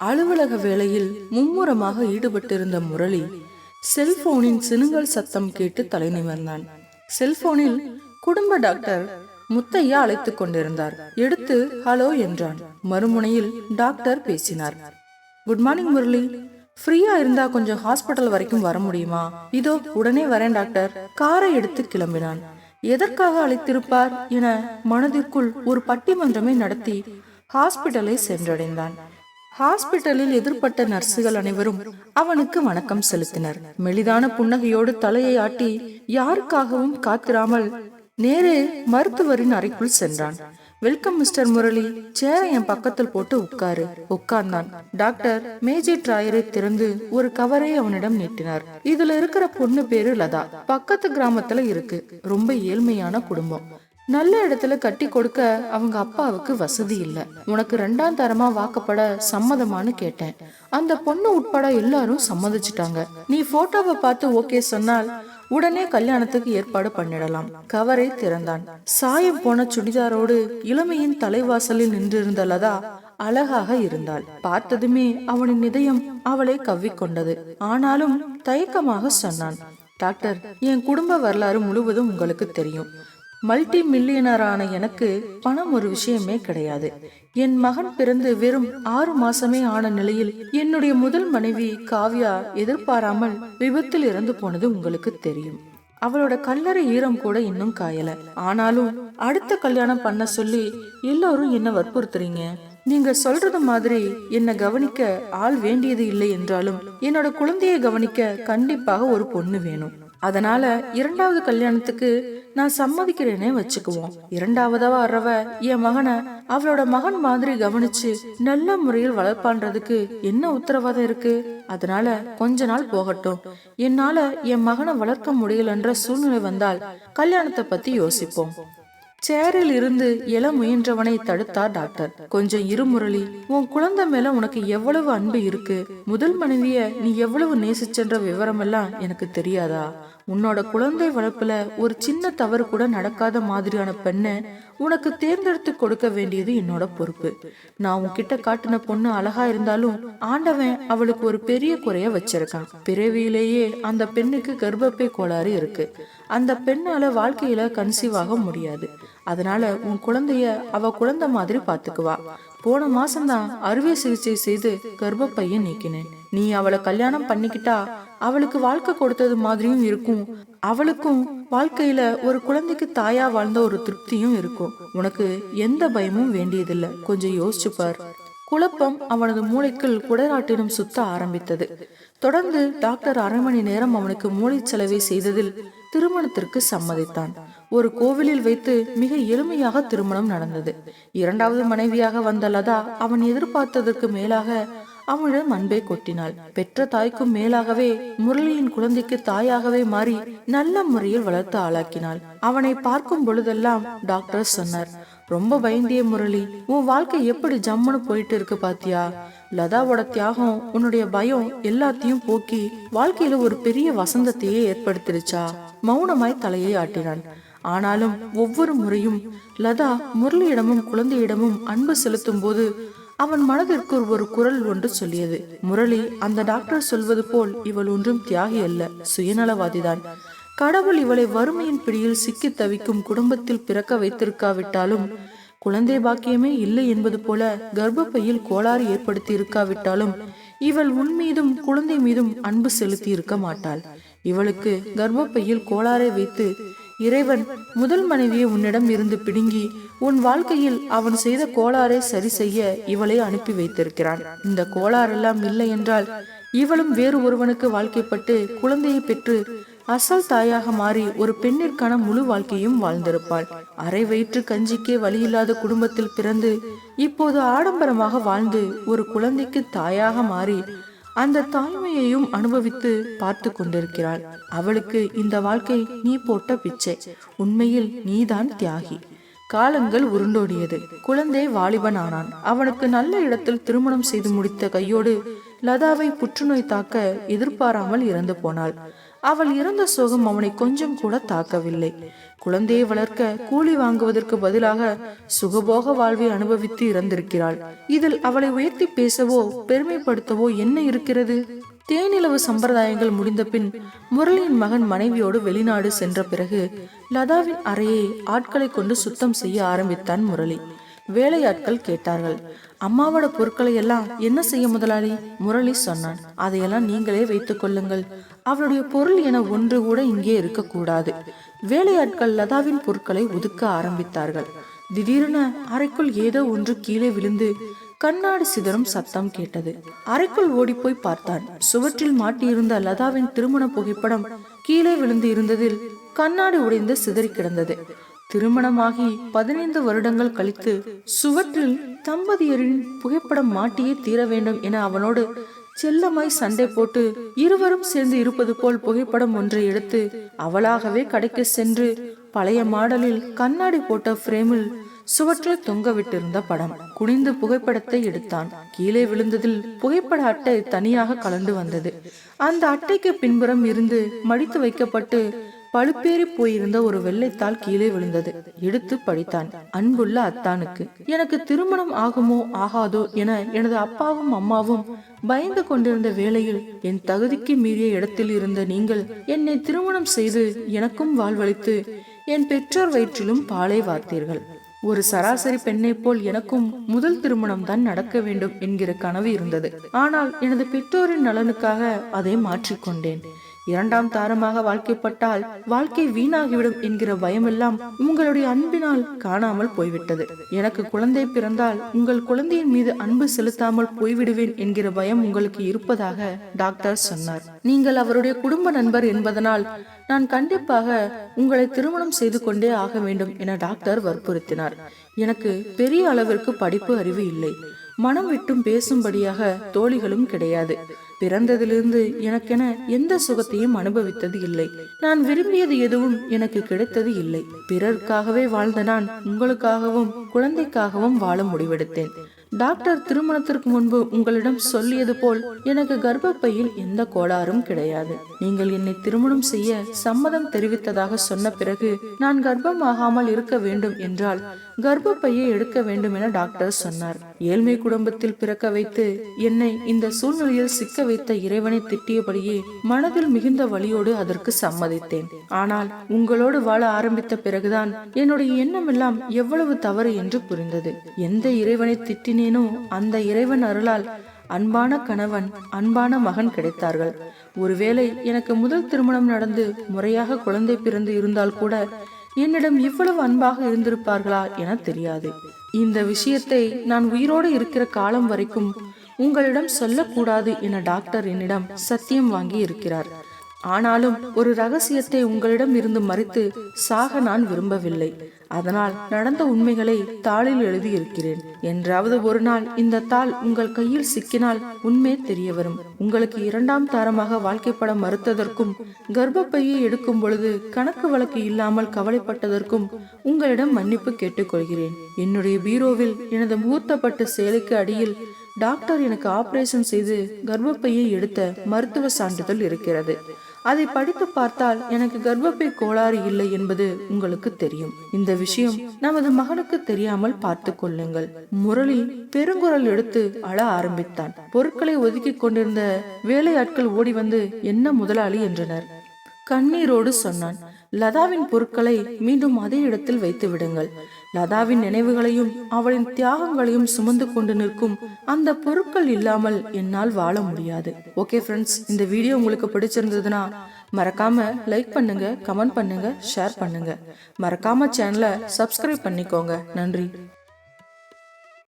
அலுவலக வேலையில் மும்முரமாக ஈடுபட்டிருந்த முரளி செல்போனின் சினுங்கல் சத்தம் கேட்டு தலை நிமிர்ந்தான். செல்போனில் குடும்ப டாக்டர் முத்தையா அழைத்துக் கொண்டிருந்தார். எடுத்து ஹலோ என்றான். மறுமுனையில் டாக்டர் பேசினார். Good morning Murali. ஃப்ரீயா இருந்தா கொஞ்சம் ஹாஸ்பிட்டல் வரைக்கும் வர முடியுமா? இதோ உடனே வரேன் டாக்டர். காரை எடுத்து கிளம்பினான். எதற்காக அழைத்திருப்பார்? என மனதிற்குள் ஒரு பட்டிமன்றமே நடத்தி ஹாஸ்பிட்டலை சென்றடைந்தான். ஹாஸ்பிட்டலில் எதிர்ப்பட்ட நர்சுகள் அனைவரும் அவனுக்கு வணக்கம் செலுத்தினர். மெலிதான புன்னகையோடு தலையை ஆட்டி யாருக்காகவும் காத்திராமல் நேரே மருத்துவரின் அறைக்குள் சென்றான். Welcome mister Murali. சேரை என் பக்கத்தில் போட்டு உட்காரு. உட்கார்ந்தான். டாக்டர் மேஜை டிராயரை திறந்து ஒரு கவரை அவனிடம் நீட்டினார். இதுல இருக்கிற பொண்ணு பேரு லதா. பக்கத்து கிராமத்துல இருக்கு. ரொம்ப ஏழ்மையான குடும்பம். நல்ல இடத்துல கட்டி கொடுக்க அவங்க அப்பாவுக்கு வசதி இல்ல. உனக்கு ரெண்டாம் தரமா வாக்கப்பட சம்மதமான்னு கேட்டேன். அந்த பொண்ணு உட்பட எல்லாரும் சம்மதிச்சிட்டாங்க. நீ போட்டோவை பார்த்து ஓகே சொன்னால் உடனே கல்யாணத்துக்கு ஏற்பாடு பண்ணிடலாம். கவரை திறந்தான். சாயம் போன சுடிதாரோடு இளமையின் தலைவாசலில் நின்றிருந்த லதா அழகாக இருந்தாள். பார்த்ததுமே அவனின் இதயம் அவளை கவ்விக்கொண்டது. ஆனாலும் தயக்கமாக சொன்னான் டாக்டர் என் குடும்ப வரலாறு முழுவதும் உங்களுக்கு தெரியும். மல்டி மில்லியனரான எனக்கு பணம் ஒரு விஷயமே கிடையாது. என் மகன் பிறந்து வெறும் ஆறு மாசமே ஆன நிலையில் என்னுடைய முதல் மனைவி காவ்யா எதிர்பாராமல் விபத்தில் இறந்து போனது உங்களுக்கு தெரியும். அவளோட கல்லறை ஈரம் கூட இன்னும் காயல. ஆனாலும் அடுத்த கல்யாணம் பண்ண சொல்லி எல்லாரும் என்ன வற்புறுத்துறீங்க. நீங்க சொல்றது மாதிரி என்ன கவனிக்க ஆள் வேண்டியது இல்லை என்றாலும் என்னோட குழந்தையை கவனிக்க கண்டிப்பாக ஒரு பொண்ணு வேணும். அதனால இரண்டாவது கல்யாணத்துக்கு நான் சம்மதிக்கிறேனே வச்சுக்குவோம். இரண்டாவதா வர்றவ என் மகனை அவளோட மகன் மாதிரி கவனிச்சு நல்ல முறையில் வளர்ப்பான்றதுக்கு என்ன உத்தரவாதம் இருக்கு? அதனால கொஞ்ச நாள் போகட்டும். என்னால என் மகனை வளர்க்க முடியலன்ற சூழ்நிலை வந்தால் கல்யாணத்தை பத்தி யோசிப்போம். சேரில் இருந்து எழ முயன்றவனை தடுத்தார் டாக்டர். கொஞ்சம் இருமுரளி உன் குழந்தை மேல உனக்கு எவ்வளவு அன்பு இருக்கு? முதல் மனைவிய நீ எவ்வளவு நேசிச்சென்ற விவரம் எல்லாம் எனக்கு தெரியாதா? உன்னோட குழந்தை வளர்ப்புல ஒரு சின்ன தவறு கூட நடக்காத மாதிரியான பெண்ணை உனக்கு தேர்ந்தெடுத்து கொடுக்க வேண்டியது என்னோட பொறுப்பு. நான் உன்கிட்ட காட்டின பொண்ணு அழகா இருந்தாலும் ஆண்டவன் அவளுக்கு ஒரு பெரிய குறைய வச்சிருக்கான். பிறவியிலேயே அந்த பெண்ணுக்கு கர்ப்பப்பை கோளாறு இருக்கு. அந்த பெண்ணால வாழ்க்கையில கன்சீவ் ஆக முடியாது. அதனால உன் குழந்தைய அவ குழந்தை மாதிரி பாத்துக்குவா. போன மாசம்தான் அறுவை சிகிச்சை செய்து கர்ப்பப்பைய நீக்கினேன். நீ அவளை கல்யாணம் பண்ணிக்கிட்டா அவளுக்கு வாழ்க்கை கொடுத்தது மாதிரியும் இருக்கும். அவளுக்கும் வாழ்க்கையில ஒரு குழந்தைக்கு தாயா வாழ்ந்த ஒரு திருப்தியும் இருக்கும். உனக்கு எந்த பயமும் வேண்டியதில்லை. கொஞ்சம் யோசிச்சு பார். குழப்பம் அவனது மூளைக்குள் குடராட்டினம் சுத்த ஆரம்பித்தது. தொடர்ந்து டாக்டர் அரை மணி நேரம் அவனுக்கு மூளைச்சலவை செய்ததில் திருமணத்திற்கு சம்மதித்தான். ஒரு கோவிலில் வைத்து மிக எளிமையாக திருமணம் நடந்தது. இரண்டாவது மனைவியாக வந்த லதா அவன் எதிர்பார்த்ததற்கு மேலாக அவனிடம் அன்பை கொட்டினாள். பெற்ற தாய்க்கும் மேலாகவே முரளியின் குழந்தைக்கு தாயாகவே மாறி நல்ல முறையில் வளர்த்து ஆளாக்கினாள். அவனை பார்க்கும் பொழுதெல்லாம் டாக்டர் சொன்னார் ரொம்ப பயந்திய முரளி உன் வாழ்க்கை எப்படி ஜம்முன்னு போயிட்டு இருக்கு பாத்தியா? லதாவோட தியாகம் உன்னுடைய பயம் எல்லாத்தையும் போக்கி வாழ்க்கையில ஒரு பெரிய வசந்தத்தையே ஏற்படுத்திருச்சா? மௌனமாய் தலையை ஆட்டினான். ஆனாலும் ஒவ்வொரு முறையும் லதா முரளியிடமும் குழந்தையிடமும் அன்பு செலுத்தும் போது அவன் மனதிற்கு ஒரு குரல் ஒன்று சொல்லியது. முரளி அந்த டாக்டர் சொல்வது போல் இவள் ஒன்றும் தியாகி அல்ல சுயநலவாதிதான். கடவுள் இவளை வறுமையின் பிடியில் சிக்கி தவிக்கும் குடும்பத்தில் பிறக்க வைத்திருக்காவிட்டாலும் குழந்தை பாக்கியமே இல்லை என்பது போல கர்ப்பப்பையில் கோளாறு ஏற்படுத்தி இருக்காவிட்டாலும் இவள் உன் மீதும் குழந்தை மீதும் அன்பு செலுத்தி இருக்க மாட்டாள். இவளுக்கு கர்ப்பப்பையில் கோளாறை வைத்து இறைவன் முதல் மனைவியை உன்னிடம் இருந்து பிடுங்கி உன் வாழ்க்கையில் அவன் செய்த கோளாறை சரி செய்ய இவளை அனுப்பி வைத்திருக்கிறான். இந்த கோளாறெல்லாம் இல்லை என்றால் இவளும் வேறு ஒருவனுக்கு வாழ்க்கைப்பட்டு குழந்தையை பெற்று அசல் தாயாக மாறி ஒரு பெண்ணிற்கான முழு வாழ்க்கையும் வாழ்ந்திருப்பாள். அரை வயிற்று கஞ்சிக்கே வழியில்லாத குடும்பத்தில் பிறந்து இப்போது ஆடம்பரமாக வாழ்ந்து ஒரு குழந்தைக்கு தாயாக மாறி அந்த தாய்மையையும் அனுபவித்து பார்த்து கொண்டிருக்கிறாள். அவளுக்கு இந்த வாழ்க்கை நீ போட்ட பிச்சை. உண்மையில் நீதான் தியாகி. காலங்கள் உருண்டோடியது. குழந்தை வாலிபன் ஆனான் அவனுக்கு நல்ல இடத்தில் திருமணம் செய்து முடித்த கையோடு லதாவை புற்றுநோய் தாக்க எதிர்பாராமல் இறந்து போனாள். அவள் இறந்த சோகம் அவனை கொஞ்சம் கூட தாக்கவில்லை. குழந்தையை வளர்க்க கூலி வாங்குவதற்கு பதிலாக சுகபோக வாழ்வை அனுபவித்து இறந்திருக்கிறாள். இதில் அவளை உயர்த்தி பேசவோ பெருமைப்படுத்தவோ என்ன இருக்கிறது? தேனிலவு சம்பிரதாயங்கள் முடிந்த பின் முரளியின் மகன் மனைவியோடு வெளிநாடு சென்ற பிறகு லதாவின் அறையை ஆட்களை கொண்டு சுத்தம் செய்ய ஆரம்பித்தான் முரளி. வேலையாட்கள் கேட்டார்கள். அம்மாவோட பொருட்களை எல்லாம் என்ன செய்ய முதலாளி? முரளி சொன்னான். அதையெல்லாம் நீங்களே வைத்துக் கொள்ளுங்கள். அவளுடைய பொருள் என ஒன்று கூட இங்கே இருக்கக்கூடாது. வேலையாட்கள் லதாவின் பொருட்களை ஒதுக்க ஆரம்பித்தார்கள். திடீரென அறைக்குள் ஏதோ ஒன்று கீழே விழுந்து கண்ணாடி சிதறும் சத்தம் கேட்டது. அறைக்குள் ஓடிப்போய் பார்த்தான். சுவற்றில் மாட்டியிருந்த லதாவின் திருமண புகைப்படம் கீழே விழுந்து இருந்ததில் கண்ணாடி உடைந்து சிதறி கிடந்தது. திருமணமாகி பதினைந்து வருடங்கள் கழித்து சுவற்றில் தம்பதியரின் புகைப்படம் மாட்டியே தீர வேண்டும் என அவனோடு செல்லமாய் சண்டை போட்டு இருவரும் சேர்ந்து இருப்பது போல் புகைப்படம் ஒன்றை எடுத்து அவளாகவே கடைக்கு சென்று பழைய மாடலில் கண்ணாடி போட்ட பிரேமில் சுவற்றில் தொங்க விட்டிருந்த படம். குனிந்து புகைப்படத்தை எடுத்தான். கீழே விழுந்ததில் புகைப்பட அட்டை தனியாக கலந்து வந்தது. அந்த அட்டைக்கு பின்புறம் இருந்து மடித்து வைக்கப்பட்டு பழுப்பேறி போயிருந்த ஒரு வெள்ளைத்தாள் கீழே விழுந்தது. எடுத்து படித்தான். அன்புள்ள அத்தானுக்கு எனக்கு திருமணம் ஆகுமோ ஆகாதோ என எனது அப்பாவும் அம்மாவும் பயந்து கொண்டிருந்த வேளையில் என் தகுதிக்கு மீறிய இடத்தில் இருந்த நீங்கள் என்னை திருமணம் செய்து எனக்கும் வாழ்வழித்து என் பெற்றோர் வயிற்றிலும் பாலை வார்த்தீர்கள். ஒரு சராசரி பெண்ணை போல் எனக்கும் முதல் திருமணம் தான் நடக்க வேண்டும் என்கிற கனவு இருந்தது. ஆனால் எனது பெற்றோரின் நலனுக்காக அதை மாற்றிக்கொண்டேன் இரண்டாம் தாரமாக வாழ்க்கைப்பட்டால் வாழ்க்கை வீணாகிவிடும் என்கிற பயமெல்லாம் உங்களுடைய அன்பினால் காணாமல் போய்விட்டது. எனக்கு குழந்தை பிறந்தால் உங்கள் குழந்தையின் மீது அன்பு செலுத்தாமல் போய்விடுவேன் என்கிற பயம் உங்களுக்கு இருப்பதாக டாக்டர் சொன்னார். நீங்கள் அவருடைய குடும்ப நண்பர் என்பதனால் நான் கண்டிப்பாக உங்களை திருமணம் செய்து கொண்டே ஆக வேண்டும் என டாக்டர் வற்புறுத்தினார். எனக்கு பெரிய அளவிற்கு படிப்பு அறிவு இல்லை. மனம் விட்டும் பேசும்படியாக தோழிகளும் கிடையாது. பிறந்ததிலிருந்து எனக்கென எந்த சுகத்தையும் அனுபவித்தது இல்லை. நான் விரும்பியது எதுவும் எனக்கு கிடைத்தது இல்லை. பிறருக்காகவே வாழ்ந்த நான் உங்களுக்காகவும் குழந்தைக்காகவும் வாழ முடிவெடுத்தேன். டாக்டர் திருமணத்திற்கு முன்பு உங்களிடம் சொல்லியது போல் எனக்கு கர்ப்பப்பையில் எந்த கோளாறும் கிடையாது. நீங்கள் என்னை திருமணம் செய்ய சம்மதம் தெரிவித்ததாக சொன்ன பிறகு நான் கர்ப்பமாகாமல் இருக்க வேண்டும் என்றால் கர்ப்பப்பையை எடுக்க வேண்டும் என டாக்டர் சொன்னார். ஏழ்மை குடும்பத்தில் பிறக்க வைத்து என்னை இந்த சூழ்நிலையில் சிக்க வைத்த இறைவனை திட்டியபடியே மனதில் மிகுந்த வழியோடு அதற்கு சம்மதித்தேன். ஆனால் உங்களோடு வாழ ஆரம்பித்த பிறகுதான் என்னுடைய எண்ணமெல்லாம் எவ்வளவு தவறு என்று புரிந்தது. எந்த இறைவனை திட்டினேனோ அந்த இறைவன் அருளால் அன்பான கணவன் அன்பான மகன் கிடைத்தார்கள். ஒருவேளை எனக்கு முதல் திருமணம் நடந்து முறையாக குழந்தை பிறந்து இருந்தால் கூட என்னிடம் இவ்வளவு அன்பாக இருந்திருப்பார்களா என தெரியாது. இந்த விஷயத்தை நான் உயிரோடு இருக்கிற காலம் வரைக்கும் உங்களிடம் சொல்லக்கூடாது என டாக்டர் என்னிடம் சத்தியம் வாங்கி இருக்கிறார் ஆனாலும் ஒரு ரகசியத்தை உங்களிடம் இருந்து மறைத்து சாக நான் விரும்பவில்லை. அதனால் நடந்த உண்மைகளை தாளில் எழுதியிருக்கிறேன். என்றாவது ஒரு நாள் இந்த தாள் உங்கள் கையில் சிக்கினால் உண்மை தெரிய வரும். உங்களுக்கு இரண்டாம் தாரமாக வாழ்க்கைப்பட மறுத்ததற்கும் கர்ப்பப்பையை எடுக்கும் பொழுது கணக்கு வழக்கு இல்லாமல் கவலைப்பட்டதற்கும் உங்களிடம் மன்னிப்பு கேட்டுக்கொள்கிறேன். என்னுடைய பீரோவில் எனது முகூர்த்தப்பட்ட சேலைக்கு அடியில் டாக்டர் எனக்கு ஆபரேஷன் செய்து கர்ப்பப்பையை எடுத்த மருத்துவ சான்றிதழ் இருக்கிறது. அதை படித்து பார்த்தால் எனக்கு கர்ப்பப்பை கோளாறு இல்லை என்பது உங்களுக்கு தெரியும். இந்த விஷயம் நமது மகனுக்கு தெரியாமல் பார்த்து கொள்ளுங்கள். முரளி பெருங்குரல் எடுத்து அழ ஆரம்பித்தான். பொருட்களை ஒதுக்கி கொண்டிருந்த வேலையாட்கள் ஓடி வந்து என்ன முதலாளி? என்றனர். கண்ணீரோடு சொன்னான் லதாவின் பொருட்களை மீண்டும் அதே இடத்தில் வைத்து விடுங்கள். லதாவின் நினைவுகளையும் அவளின் தியாகங்களையும் சுமந்து கொண்டு நிற்கும் அந்த பொருட்கள் இல்லாமல் என்னால் வாழ முடியாது. ஓகே ஃப்ரெண்ட்ஸ் இந்த வீடியோ உங்களுக்கு பிடிச்சிருந்ததுன்னா மறக்காம லைக் பண்ணுங்க கமெண்ட் பண்ணுங்க ஷேர் பண்ணுங்க. மறக்காம சேனலை சப்ஸ்கிரைப் பண்ணிக்கோங்க. நன்றி.